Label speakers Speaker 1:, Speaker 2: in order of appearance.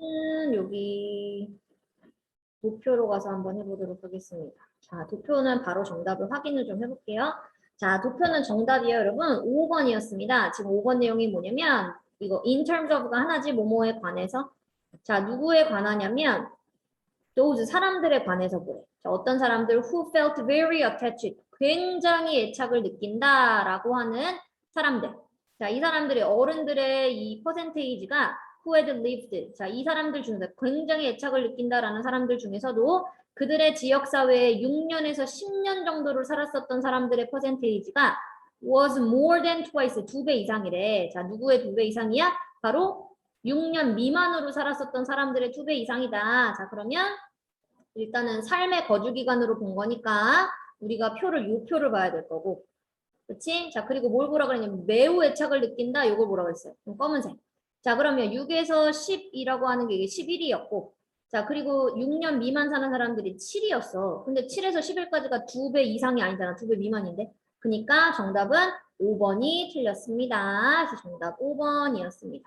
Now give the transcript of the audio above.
Speaker 1: 음, 여기 도표로 가서 한번 해보도록 하겠습니다. 자, 도표는 바로 정답을 확인을 좀 해볼게요. 자, 도표는 정답이에요, 여러분. 5번이었습니다. 지금 5번 내용이 뭐냐면 이거 in terms of가 하나지 뭐뭐에 관해서 자, 누구에 관하냐면 those 사람들에 관해서 그래. 자, 어떤 사람들 who felt very attached 굉장히 애착을 느낀다라고 하는 사람들. 자, 이 사람들의 어른들의 이 퍼센테이지가 who had lived. 자, 이 사람들 중에서 굉장히 애착을 느낀다라는 사람들 중에서도 그들의 지역 사회에 6년에서 10년 정도를 살았었던 사람들의 퍼센테이지가 was more than twice 두 배 이상이래. 자, 누구의 두 배 이상이야? 바로 6년 미만으로 살았었던 사람들의 두 배 이상이다. 자, 그러면 일단은 삶의 거주 기간으로 본 거니까 우리가 표를 요 표를 봐야 될 거고. 그치? 자, 그리고 뭘 보라 그랬냐면 매우 애착을 느낀다. 요걸 했어요? 그럼 검은색. 자, 그러면 6에서 10이라고 하는 게 이게 11이었고. 자, 그리고 6년 미만 사는 사람들이 7이었어. 근데 7에서 11까지가 두 배 이상이 아니잖아. 두 배 미만인데. 그러니까 정답은 5번이 틀렸습니다. 그래서 정답 5번이었습니다.